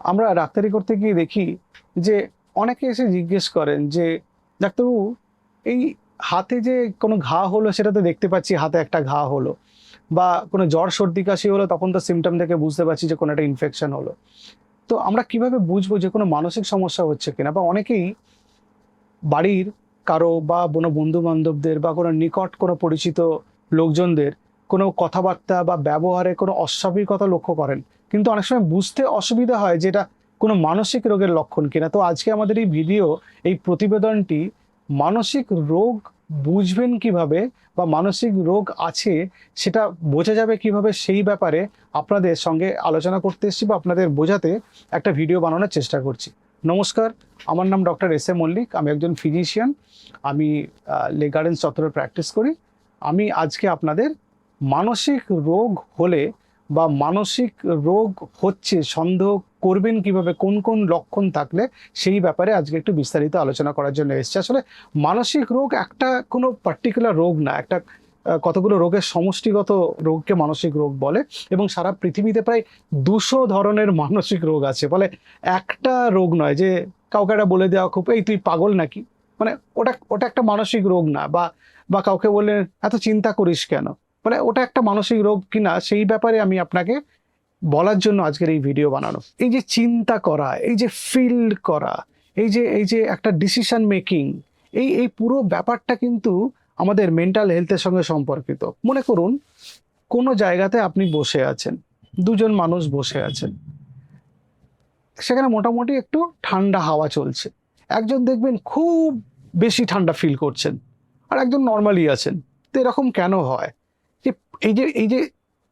আমরা ডাক্তারি করতে গিয়ে দেখি যে অনেকে এসে জিজ্ঞেস করেন যে, ডাক্তারবাবু, এই হাতে যে কোনো ঘা হলো সেটা তো দেখতে পাচ্ছি, হাতে একটা ঘা হলো। বা কোনো জ্বর, সর্দি, কাশি হলো তখন তো সিমটম দেখে বুঝতে পারছি যে কোনো একটা ইনফেকশন হলো। তো আমরা কীভাবে বুঝব যে কোনো মানসিক সমস্যা হচ্ছে কিনা? বা অনেকেই বাড়ির কারও বা কোনো বন্ধু বান্ধবদের বা কোনো নিকট কোনো পরিচিত লোকজনদের কোনো কথাবার্তা বা ব্যবহারে কোনো অস্বাভাবিকতা লক্ষ্য করেন। কিন্তু অনেক সময় বুঝতে অসুবিধা হয় যেটা কোনো মানসিক রোগের লক্ষণ কিনা। তো আজকে আমাদের এই ভিডিও, এই প্রতিবেদনটি মানসিক রোগ বুঝবেন কীভাবে বা মানসিক রোগ আছে সেটা বোঝা যাবে কীভাবে সেই ব্যাপারে আপনাদের সঙ্গে আলোচনা করতে এসেছি বা আপনাদের বোঝাতে একটা ভিডিও বানানোর চেষ্টা করছি। নমস্কার, আমার নাম ডক্টর এস এ মল্লিক, আমি একজন ফিজিশিয়ান। আমি লে গার্ডেন্স চত্বরে প্র্যাকটিস করি। আমি আজকে আপনাদের মানসিক রোগ হলে বা মানসিক রোগ হচ্ছে, সন্দেহ করবেন কীভাবে, কোন কোন লক্ষণ থাকলে সেই ব্যাপারে আজকে একটু বিস্তারিত আলোচনা করার জন্য এসেছে। আসলে মানসিক রোগ একটা কোনো পার্টিকুলার রোগ না, একটা কতগুলো রোগের সমষ্টিগত রোগকে মানসিক রোগ বলে এবং সারা পৃথিবীতে প্রায় দুশো ধরনের মানসিক রোগ আছে। ফলে একটা রোগ নয় যে কাউকে একটা বলে দেওয়া খুব, এই তুই পাগল নাকি? মানে ওটা ওটা একটা মানসিক রোগ না বা বা কাউকে বললেন এত চিন্তা করিস কেন? মানে ওটা একটা মানসিক রোগ কিনা, সেই ব্যাপারে আমি আপনাকে বলার জন্য আজকের এই ভিডিও বানানো। এই যে চিন্তা করা, এই যে ফিল করা, এই যে এই যে একটা ডিসিশন মেকিং এই এই পুরো ব্যাপারটা কিন্তু আমাদের মেন্টাল হেলথের সঙ্গে সম্পর্কিত। মনে করুন, কোনো জায়গাতে আপনি বসে আছেন, দুজন মানুষ বসে আছেন, সেখানে মোটামুটি একটু ঠান্ডা হাওয়া চলছে। একজন দেখবেন খুব বেশি ঠান্ডা ফিল করছেন, আর একজন নর্মালি আছেন। তো এরকম কেন হয়? এই যে এই যে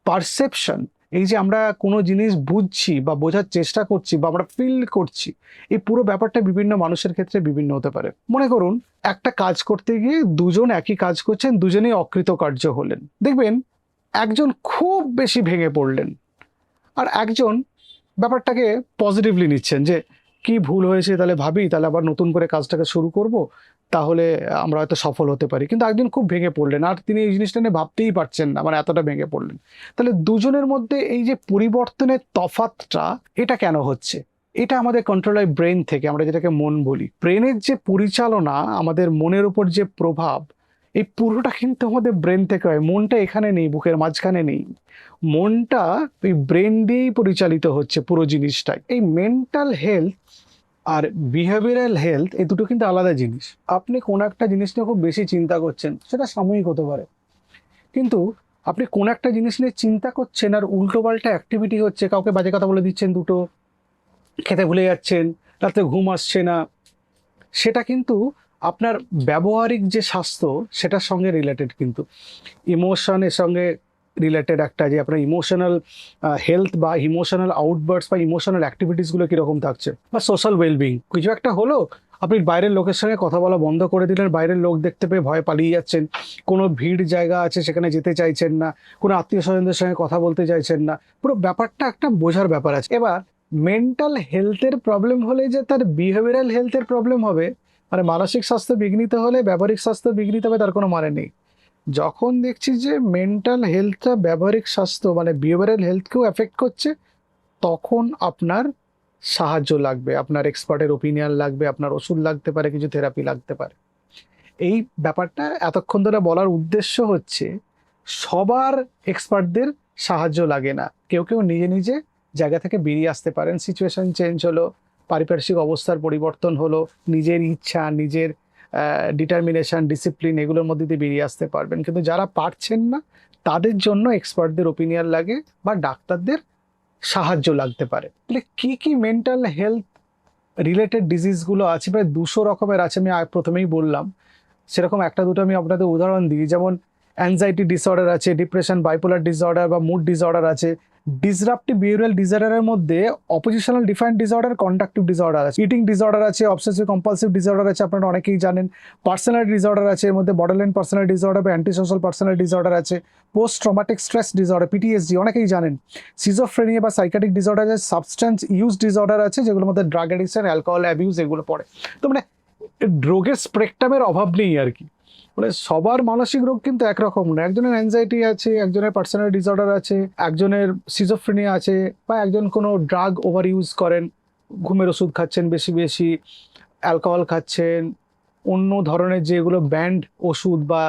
পারসেপশন এই যে আমরা কোনো জিনিস বুঝছি বা বোঝার চেষ্টা করছি বা আমরা ফিল করছি, এই পুরো ব্যাপারটা বিভিন্ন মানুষের ক্ষেত্রে বিভিন্ন হতে পারে। মনে করুন, একটা কাজ করতে গিয়ে দুজন একই কাজ করছেন, দুজনেই অকৃতকার্য হলেন। দেখবেন, একজন খুব বেশি ভেঙে পড়লেন। আর একজন ব্যাপারটাকে পজিটিভলি নিচ্ছেন যে কি ভুল হয়েছে তাহলে ভাবি, তাহলে আবার নতুন করে কাজটাকে শুরু করব, তাহলে আমরা হয়তো সফল হতে পারি। কিন্তু একদিন খুব ভেঙে পড়লেন। আর তিনি এই জিনিসটা নিয়ে ভাবতেই পারছেন না মানে এতটা ভেঙে পড়লেন। তাহলে দুজনের মধ্যে এই যে পরিবর্তনের তফাতটা, এটা কেন হচ্ছে? এটা আমাদের কন্ট্রোল হয় ব্রেন থেকে আমরা যেটাকে মন বলি। ব্রেনের যে পরিচালনা, আমাদের মনের উপর যে প্রভাব, এই পুরোটা কিন্তু আমাদের ব্রেন থেকে হয়। মনটা এখানে নেই, বুকের মাঝখানে নেই। মনটা ওই ব্রেন দিয়েই পরিচালিত হচ্ছে পুরো জিনিসটাই। এই মেন্টাল হেলথ আর বিহেভিয়ারাল হেলথ এই দুটো কিন্তু আলাদা জিনিস। আপনি কোনো একটা জিনিস নিয়ে খুব বেশি চিন্তা করছেন, সেটা সাময়িক হতে পারে। কিন্তু আপনি কোন একটা জিনিস নিয়ে চিন্তা করছেন আর উল্টোপাল্টা অ্যাক্টিভিটি হচ্ছে, কাউকে বাজে কথা বলে দিচ্ছেন দুটো, খেতে ভুলে যাচ্ছেন, রাতে ঘুম আসছে না, সেটা কিন্তু আপনার ব্যবহারিক যে স্বাস্থ্য, সেটার সঙ্গে রিলেটেড কিন্তু। ইমোশনের সঙ্গে রিলেটেড একটা যে আপনার ইমোশনাল হেলথ বা ইমোশনাল আউটবার্ডস বা ইমোশনাল অ্যাক্টিভিটিসগুলো কীরকম থাকছে বা সোশ্যাল ওয়েলবিং কিছু একটা হলো, আপনি বাইরের লোকের সঙ্গে কথা বলা বন্ধ করে দিলেন, বাইরের লোক দেখতে পেয়ে ভয় পালিয়ে যাচ্ছেন, কোনো ভিড় জায়গা আছে সেখানে যেতে চাইছেন না, কোনো আত্মীয় স্বজনদের সঙ্গে কথা বলতে চাইছেন না, পুরো ব্যাপারটা একটা বোঝার ব্যাপার আছে। এবার মেন্টাল হেলথের প্রবলেম হলে যে তার বিহেভিয়ারাল হেলথের প্রবলেম হবে মানে মানসিক স্বাস্থ্য বিঘ্নিত হলে, ব্যবহারিক স্বাস্থ্য বিঘ্নিত হবে, তার কোনো মানে নেই। যখন দেখছি যে মেন্টাল হেলথটা ব্যবহারিক স্বাস্থ্য মানে বিহেভিয়ারাল হেলথকেও এফেক্ট করছে, তখন আপনার সাহায্য লাগবে, আপনার এক্সপার্টের ওপিনিয়ন লাগবে, আপনার ওষুধ লাগতে পারে, কিছু থেরাপি লাগতে পারে। এই ব্যাপারটা এতক্ষণ ধরে বলার উদ্দেশ্য হচ্ছে, সবার এক্সপার্টদের সাহায্য লাগে না। কেউ কেউ নিজে নিজে জায়গা থেকে বেরিয়ে আসতে পারেন। সিচুয়েশন চেঞ্জ হলো, পারিপার্শ্বিক অবস্থার পরিবর্তন হলো, নিজের ইচ্ছা, নিজের ডিটারমিনেশন ডিসিপ্লিন এগুলোর মধ্যে দিয়ে বেরিয়ে আসতে পারবেন। কিন্তু যারা পারছেন না, তাদের জন্য এক্সপার্টদের ওপিনিয়ন লাগে বা ডাক্তারদের সাহায্য লাগতে পারে। তাহলে কী কী মেন্টাল হেলথ রিলেটেড ডিজিজগুলো আছে? প্রায় দুশো রকমের আছে, আমি প্রথমেই বললাম। সেরকম একটা দুটো আমি আপনাদের উদাহরণ দিই। যেমন অ্যাংজাইটি ডিসঅর্ডার আছে ডিপ্রেশন বাইপোলার ডিসঅর্ডার বা মুড ডিসঅর্ডার আছে ডিসরাপটিভ বিহেভিয়ারাল ডিসঅর্ডারের মধ্যে oppositional defiant disorder conductive disorder আছে। ইটিং ডিসঅর্ডার আছে অবসেসিভ কম্পালসিভ ডিসঅর্ডার আছে, আপনারা অনেকেই জানেন। পার্সোনালিটি ডিসঅর্ডার আছে, এর মধ্যে বর্ডারলাইন পার্সোনালিটি ডিসঅর্ডার বা অ্যান্টি সোশ্যাল পার্সোনালিটি ডিসঅর্ডার আছে post traumatic stress disorder PTSD অনেকেই জানেন। সিজোফ্রেনিয়া বা সাইকাটিক ডিসঅর্ডার আছে সাবস্টেন্স ইউজ ডিসঅর্ডার আছে, যেগুলোর মধ্যে ড্রাগ অ্যাডিকশন অ্যালকোহল অ্যাবিউজ এগুলো পড়ে। তো মানে ড্রোগের স্পেকট্রামের অভাব নেই আর কি। মানে সবার মানসিক রোগ কিন্তু একরকম না। একজনের অ্যাংজাইটি আছে, একজনের পার্সোনাল ডিসঅর্ডার আছে, একজনের সিজোফ্রেনিয়া আছে, বা একজন কোনো ড্রাগ ওভার ইউজ করেন, ঘুমের ওষুধ খাচ্ছেন বেশি বেশি অ্যালকোহল খাচ্ছেন, অন্য ধরনের যেগুলো ব্যান্ড ওষুধ বা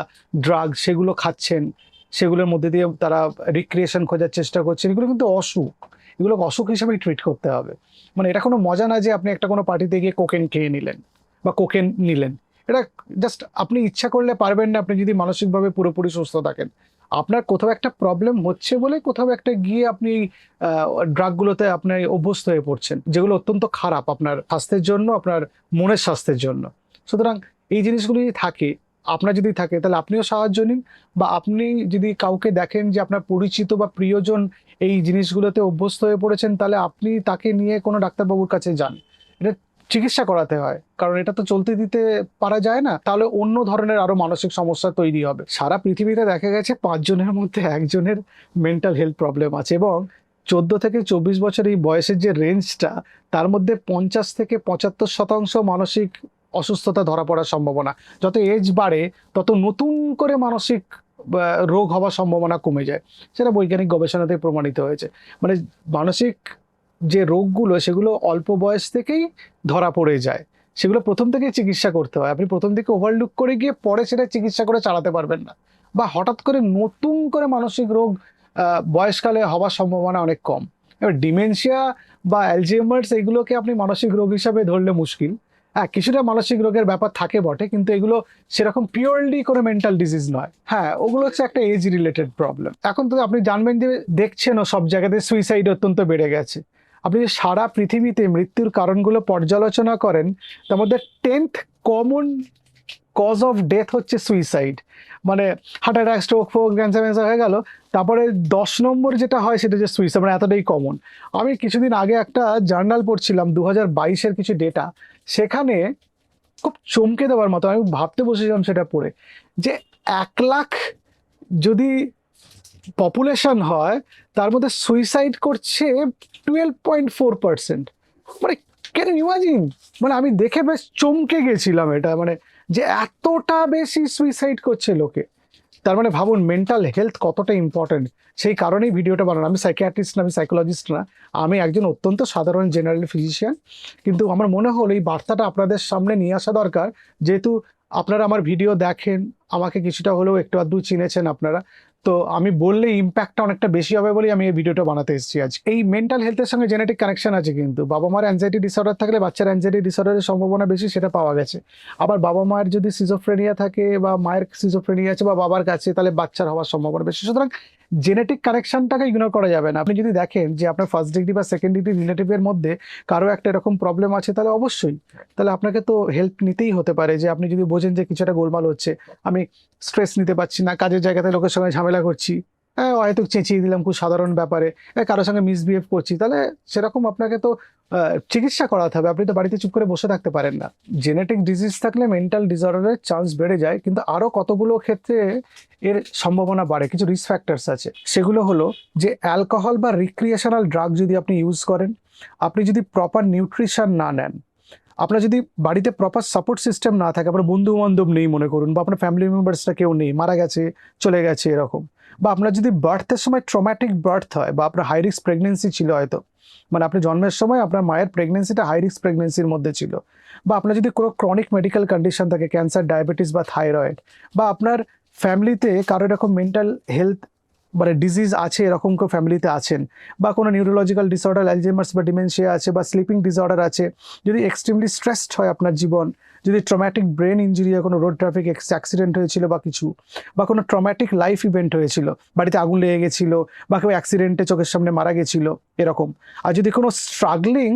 ড্রাগ সেগুলো খাচ্ছেন, সেগুলোর মধ্যে দিয়ে তারা রিক্রিয়েশন খোঁজার চেষ্টা করছেন, এগুলো কিন্তু অসুখ। এগুলো অসুখ হিসেবেই ট্রিট করতে হবে। মানে এটা কোনো মজা না যে আপনি একটা কোনো পার্টিতে গিয়ে কোকেন খেয়ে নিলেন বা কোকেন নিলেন। এটা জাস্ট আপনি ইচ্ছা করলে পারবেন না, আপনি যদি মানসিকভাবে পুরোপুরি সুস্থ থাকেন। আপনার কোথাও একটা প্রবলেম হচ্ছে বলে কোথাও একটা গিয়ে আপনি ড্রাগগুলোতে আপনার অভ্যস্ত হয়ে পড়ছেন, যেগুলো অত্যন্ত খারাপ আপনার স্বাস্থ্যের জন্য, আপনার মনের স্বাস্থ্যের জন্য। সুতরাং এই জিনিসগুলো থাকে, আপনার যদি থাকে, তাহলে আপনিও সাহায্য নিন বা আপনি যদি কাউকে দেখেন যে আপনার পরিচিত বা প্রিয়জন এই জিনিসগুলোতে অভ্যস্ত হয়ে পড়েছেন, তাহলে আপনি তাকে নিয়ে কোনো ডাক্তারবাবুর কাছে যান। চিকিৎসা করাতে হয়। কারণ এটা তো চলতে দিতে পারা যায় না। তাহলে অন্য ধরনের আরও মানসিক সমস্যা তৈরি হবে। সারা পৃথিবীতে দেখা গেছে পাঁচজনের মধ্যে একজনের মেন্টাল হেলথ প্রবলেম আছে এবং চোদ্দ থেকে চব্বিশ বছর এই বয়সের যে রেঞ্জটা তার মধ্যে পঞ্চাশ থেকে পঁচাত্তর শতাংশ মানসিক অসুস্থতা ধরা পড়ার সম্ভাবনা। যত এজ বাড়ে, তত নতুন করে মানসিক রোগ হওয়ার সম্ভাবনা কমে যায়। সেটা বৈজ্ঞানিক গবেষণাতে প্রমাণিত হয়েছে। মানে মানসিক যে রোগগুলো সেগুলো অল্প বয়স থেকেই ধরা পড়ে যায়, সেগুলো প্রথম থেকেই চিকিৎসা করতে হয়। আপনি প্রথম থেকে ওভারলুক করে গিয়ে পরে সেটা চিকিৎসা করে চালাতে পারবেন না। বা হঠাৎ করে নতুন করে মানসিক রোগ বয়সকালে হওয়ার সম্ভাবনা অনেক কম। এবার ডিমেনশিয়া বা অ্যালজেমার্স এগুলোকে আপনি মানসিক রোগ হিসাবে ধরলে মুশকিল। হ্যাঁ কিছুটা মানসিক রোগের ব্যাপার থাকে বটে, কিন্তু এগুলো সেরকম পিওরলি কোনো মেন্টাল ডিজিজ নয়। হ্যাঁ ওগুলো হচ্ছে একটা এজ রিলেটেড প্রবলেম এখন তো আপনি জানবেন যে দেখছেনও সব জায়গাতে সুইসাইড অত্যন্ত বেড়ে গেছে। আপনি যে সারা পৃথিবীতে মৃত্যুর কারণগুলো পর্যালোচনা করেন, তার মধ্যে tenth common cause of death হচ্ছে সুইসাইড মানে হার্ট অ্যাটাক স্ট্রোক ফোক ক্যান্সার ক্যান্সার হয়ে গেল। তারপরে দশ নম্বর যেটা হয় সেটা হচ্ছে সুইসাইড মানে এতটাই কমন আমি কিছুদিন আগে একটা জার্নাল পড়ছিলাম দু হাজার বাইশের কিছু ডেটা সেখানে খুব চমকে দেওয়ার মতো, আমি ভাবতে বসেছিলাম সেটা পড়ে। যে এক লাখ যদি পপুলেশন হয়, তার মধ্যে সুইসাইড করছে টুয়েলভ পয়েন্ট ফোর পার্সেন্ট মানে ক্যান ইমাজিন মানে আমি দেখে বেশ চমকে গেছিলাম এটা মানে যে এতটা বেশি সুইসাইড করছে লোকে। তার মানে ভাবুন মেন্টাল হেলথ কতটা ইম্পর্টেন্ট সেই কারণেই ভিডিওটা বানানো আমি সাইকিয়াট্রিস্ট না, আমি সাইকোলজিস্ট না, আমি একজন অত্যন্ত সাধারণ জেনারেল ফিজিশিয়ান কিন্তু আমার মনে হলো এই বার্তাটা আপনাদের সামনে নিয়ে আসা দরকার। যেহেতু আপনারা আমার ভিডিও দেখেন, আমাকে কিছুটা হলেও একটু আধটু চিনেছেন আপনারা তো আমি বললে ইম্প্যাক্টটা অনেকটা বেশি হবে বলেই আমি এই ভিডিওটা বানাতে এসেছি আজ। এই মেন্টাল হেলথের সঙ্গে জেনেটিক কানেকশন আছে কিন্তু। বাবা মার অ্যাংজাইটি ডিসঅর্ডার থাকলে বাচ্চার অ্যাংজাইটি ডিসঅর্ডারের সম্ভাবনা বেশি, সেটা পাওয়া গেছে। আবার বাবা মায়ের যদি সিজোফ্রেনিয়া থাকে বা মায়ের সিজোফ্রেনিয়া আছে বা বাবার কাছে, তাহলে বাচ্চার হওয়ার সম্ভাবনা বেশি। সুতরাং জেনেটিক কানেকশনটাকে ইগনোর করা যাবে না। আপনি যদি দেখেন যে আপনার ফার্স্ট ডিগ্রি বা সেকেন্ড ডিগ্রি রিলেটিভের মধ্যে কারও একটা এরকম প্রবলেম আছে, তাহলে অবশ্যই, তাহলে আপনাকে তো হেল্প নিতেই হতে পারে যে আপনি যদি বোঝেন যে কিছু একটা গোলমাল হচ্ছে, আমি স্ট্রেস নিতে পারছি না, কাজের জায়গাতে লোকের সঙ্গে ঝামেলা করছি হ্যাঁ হয়তো চেঁচিয়ে দিলাম খুব সাধারণ ব্যাপারে হ্যাঁ, কারোর সঙ্গে মিসবিহেভ করছি তাহলে সেরকম আপনাকে তো চিকিৎসা করাতে হবে আপনি তো বাড়িতে চুপ করে বসে থাকতে পারেন না। জেনেটিক ডিজিজ থাকলে মেন্টাল ডিসঅর্ডারের চান্স বেড়ে যায় কিন্তু আরও কতগুলো ক্ষেত্রে এর সম্ভাবনা বাড়ে কিছু রিস্ক ফ্যাক্টরস আছে। সেগুলো হলো যে অ্যালকোহল বা রিক্রিয়েশনাল ড্রাগ যদি আপনি ইউজ করেন আপনি যদি প্রপার নিউট্রিশন না নেন আপনার যদি বাড়িতে প্রপার সাপোর্ট সিস্টেম না থাকে, আপনার বন্ধু বান্ধব নেই মনে করুন, বা আপনার ফ্যামিলি মেম্বার্সটা কেউ নেই, মারা গেছে, চলে গেছে এরকম, বা আপনার যদি বার্থের সময় ট্রমাটিক বার্থ হয়, বা আপনার হাই রিস্ক প্রেগনেন্সি ছিল হয়তো মানে আপনি জন্মের সময় আপনার মায়ের প্রেগনেন্সিটা হাই রিস্ক প্রেগনেন্সির মধ্যে ছিল, বা আপনার যদি কোনো ক্রনিক মেডিকেল কন্ডিশন থাকে ক্যান্সার ডায়াবেটিস বা থাইরয়েড বা আপনার ফ্যামিলিতে কারও এরকম মেন্টাল হেলথ মানে ডিজিজ আছে, এরকম কেউ ফ্যামিলিতে আছেন বা কোনো নিউরোলজিক্যাল ডিসঅর্ডার অ্যালজেমার্স বা ডিমেনশিয়া আছে বা স্লিপিং ডিসঅর্ডার আছে, যদি এক্সট্রিমলি স্ট্রেসড হয় আপনার জীবন, যদি ট্রমাটিক ব্রেন ইঞ্জুরি কোনো রোড ট্রাফিক অ্যাক্সিডেন্ট হয়েছিল বা কিছু, বা কোনো ট্রমাটিক লাইফ ইভেন্ট হয়েছিল, বাড়িতে আগুন লেগে গেছিল বা কেউ অ্যাক্সিডেন্টে চোখের সামনে মারা গেছিল, এরকম। আর যদি কোনো struggling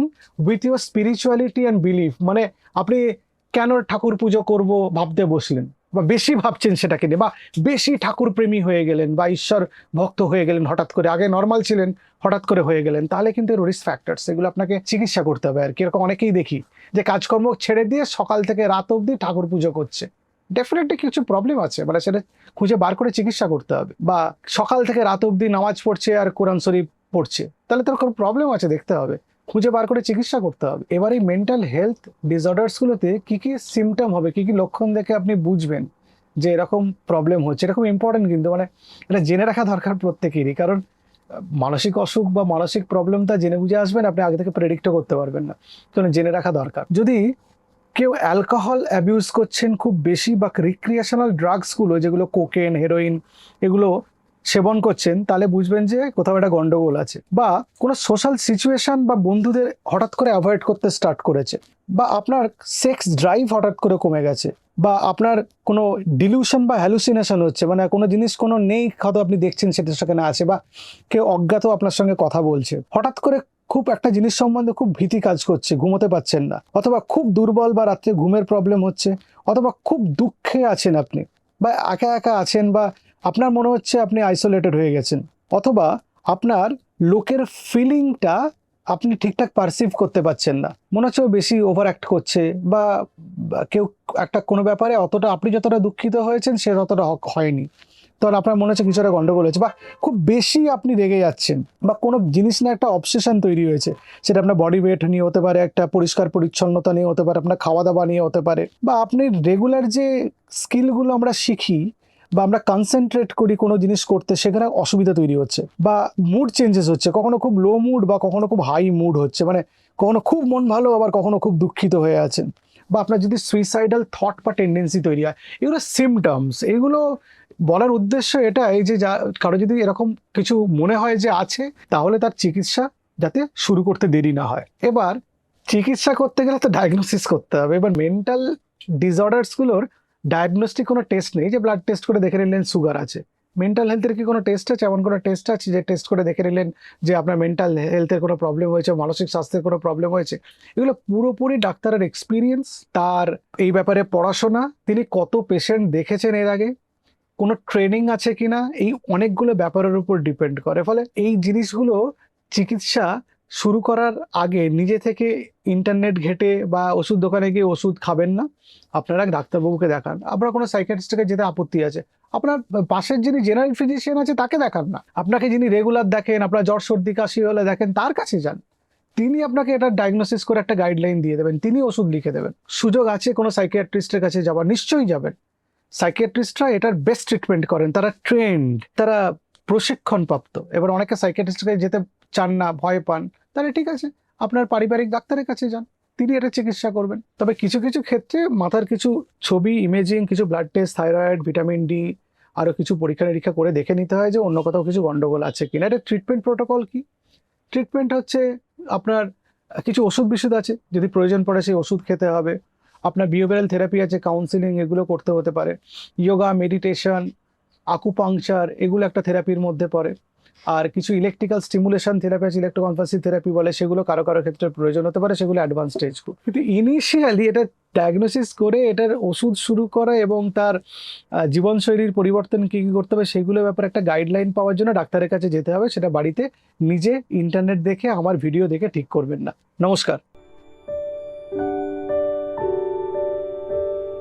with your spirituality and belief মানে আপনি কেন ঠাকুর পুজো করব ভাবতে বসলেন? বা বেশি ভাবছেন সেটাকে নিয়ে, বা বেশি ঠাকুর প্রেমী হয়ে গেলেন বা ঈশ্বর ভক্ত হয়ে গেলেন হঠাৎ করে, আগে নর্মাল ছিলেন, হঠাৎ করে হয়ে গেলেন, তাহলে কিন্তু রিস্ক ফ্যাক্টর সেগুলো আপনাকে চিকিৎসা করতে হবে আর কি। এরকম অনেকেই দেখি যে কাজকর্ম ছেড়ে দিয়ে সকাল থেকে রাত অবধি ঠাকুর পুজো করছে। ডেফিনেটলি কিছু প্রবলেম আছে মানে সেটা খুঁজে বার করে চিকিৎসা করতে হবে। বা সকাল থেকে রাত অবধি নামাজ পড়ছে আর কোরআন শরীফ পড়ছে, তাহলে তার কোনো প্রবলেম আছে, দেখতে হবে। খুঁজে বার করে চিকিৎসা করতে হবে। এবার এই মেন্টাল হেলথ ডিসঅর্ডার্সগুলোতে কি কি সিমটম হবে, কি কি লক্ষণ দেখে আপনি বুঝবেন যে এরকম প্রবলেম হচ্ছে। এরকম ইম্পর্টেন্ট কিন্তু মানে এটা জেনে রাখা দরকার প্রত্যেকেরই। কারণ, মানসিক অসুখ বা মানসিক প্রবলেমটা জেনে বুঝে আসবেন, আপনি আগে থেকে প্রেডিক্টও করতে পারবেন না। কারণ জেনে রাখা দরকার। যদি কেউ অ্যালকোহল অ্যাবিউজ করছেন খুব বেশি বা রিক্রিয়েশনাল ড্রাগসগুলো যেগুলো কোকেন হেরোইন এগুলো সেবন করছেন, তাহলে বুঝবেন যে কোথাও একটা গন্ডগোল আছে বা কোনো সোশ্যাল সিচুয়েশন বা বন্ধুদের হঠাৎ করে অ্যাভয়েড করতে স্টার্ট করেছে বা আপনার সেক্স ড্রাইভ হঠাৎ করে কমে গেছে বা আপনার কোনো ডিলিউশন বা হ্যালুসিনেশন হচ্ছে মানে কোনো জিনিস কোনো নেই হয়তো আপনি দেখছেন সেটা সেখানে আছে বা কেউ অজ্ঞাত আপনার সঙ্গে কথা বলছে, হঠাৎ করে খুব একটা জিনিস সম্বন্ধে খুব ভীতি কাজ করছে, ঘুমোতে পারছেন না অথবা খুব দুর্বল বা রাত্রে ঘুমের প্রবলেম হচ্ছে অথবা খুব দুঃখে আছেন আপনি বা একা একা আছেন বা আপনার মনে হচ্ছে আপনি আইসোলেটেড হয়ে গেছেন, অথবা আপনার লোকের ফিলিংটা আপনি ঠিকঠাক পারসিভ করতে পারছেন না। মনে হচ্ছে বেশি ওভার অ্যাক্ট করছে বা কেউ একটা কোনো ব্যাপারে অতটা, আপনি যতটা দুঃখিত হয়েছেন সে ততটা হক হয়নি। তখন আপনার মনে হচ্ছে কিছু একটা গন্ডগোল হয়েছে, বা খুব বেশি আপনি রেগে যাচ্ছেন, বা কোনো জিনিস না একটা অবসেশন তৈরি হয়েছে, সেটা আপনার বডি ওয়েট নিয়ে হতে পারে, একটা পরিষ্কার পরিচ্ছন্নতা নিয়ে হতে পারে, আপনার খাওয়া দাওয়া নিয়ে হতে পারে, বা আপনি রেগুলার যে স্কিলগুলো আমরা শিখি বা আমরা কনসেন্ট্রেট করি কোনো জিনিস করতে, সেখানে অসুবিধা তৈরি হচ্ছে বা মুড চেঞ্জেস হচ্ছে। কখনো খুব লো মুড বা কখনো খুব হাই মুড হচ্ছে। মানে কখনো খুব মন ভালো, আবার কখনো খুব দুঃখিত হয়ে আছেন বা আপনার যদি সুইসাইডাল থট বা টেন্ডেন্সি তৈরি হয়, এগুলো সিমটমস এগুলো বলার উদ্দেশ্য এটাই যে যা কারও যদি এরকম কিছু মনে হয় যে আছে, তাহলে তার চিকিৎসা যাতে শুরু করতে দেরি না হয়। এবার চিকিৎসা করতে গেলে তো ডায়াগনোসিস করতে হবে। এবার মেন্টাল ডিসঅর্ডার্সগুলোর ডায়াগনস্টিক কোনো টেস্ট নেই, যে ব্লাড টেস্ট করে দেখে নিলেন সুগার আছে। মেন্টাল হেলথের কি কোনো টেস্ট আছে? এমন কোনো টেস্ট আছে যে টেস্ট করে দেখে নিলেন যে আপনার মেন্টাল হেলথের কোনো প্রবলেম হয়েছে, মানসিক স্বাস্থ্যের কোনো প্রবলেম হয়েছে? এগুলো পুরোপুরি ডাক্তারের এক্সপিরিয়েন্স তার এই ব্যাপারে পড়াশোনা, তিনি কত পেশেন্ট দেখেছেন এর আগে, কোনো ট্রেনিং আছে কিনা, এই অনেকগুলো ব্যাপারের উপর ডিপেন্ড করে। ফলে এই জিনিসগুলো চিকিৎসা শুরু করার আগে নিজে থেকে ইন্টারনেট ঘেটে বা ওষুধ দোকানে গিয়ে ওষুধ খাবেন না। আপনারা ডাক্তারবাবুকে দেখান। আপনার কোনো সাইকিয়াট্রিস্টকে যেতে আপত্তি আছে। আপনার পাশের যিনি জেনারেল ফিজিশিয়ান আছে, তাকে দেখান না। আপনাকে যিনি রেগুলার দেখেন, আপনার জ্বর সর্দি, কাশি হলে দেখেন, তার কাছে যান। তিনি আপনাকে এটা ডায়াগনোসিস করে একটা গাইডলাইন দিয়ে দেবেন। তিনি ওষুধ লিখে দেবেন। সুযোগ আছে কোনো সাইকিয়াট্রিস্টের কাছে যাবার নিশ্চয়ই যাবেন। সাইকিয়াট্রিস্টরা এটার বেস্ট ট্রিটমেন্ট করেন। তারা ট্রেন্ড তারা প্রশিক্ষণপ্রাপ্ত। এবার অনেকে সাইকিয়াট্রিস্টের কাছে যেতে চান না, ভয় পান, তাহলে ঠিক আছে, আপনার পারিবারিক ডাক্তারের কাছে যান, তিনি এটা চিকিৎসা করবেন। তবে কিছু কিছু ক্ষেত্রে মাথার কিছু ছবি ইমেজিং কিছু blood test thyroid vitamin D আরও কিছু পরীক্ষা নিরীক্ষা করে দেখে নিতে হয় যে অন্য কোথাও কিছু গন্ডগোল আছে কিনা। এটা ট্রিটমেন্ট প্রোটোকল কি? ট্রিটমেন্ট হচ্ছে আপনার কিছু ওষুধ বিষুধ আছে, যদি প্রয়োজন পড়ে সেই ওষুধ খেতে হবে। আপনার বিহেভিয়ারাল থেরাপি আছে কাউন্সিলিং এগুলো করতে হতে পারে। যোগা মেডিটেশন আকুপাংচার এগুলো একটা থেরাপির মধ্যে পড়ে। আর কিছু ইলেকট্রিক্যাল স্টিমুলেশন থেরাপি আছে ইলেকট্রোকনভার্সিভ থেরাপি বলে, সেগুলো কারও কারও ক্ষেত্রে প্রয়োজন হতে পারে, সেগুলো অ্যাডভান্স স্টেজ কিন্তু ইনিশিয়ালি এটা ডায়াগনোসিস করে এটার ওষুধ শুরু করা এবং তার জীবনশৈলীর পরিবর্তন কী কী করতে হবে সেগুলোর ব্যাপারে একটা গাইডলাইন পাওয়ার জন্য ডাক্তারের কাছে যেতে হবে, সেটা বাড়িতে নিজে ইন্টারনেট দেখে আমার ভিডিও দেখে ঠিক করবেন না। নমস্কার।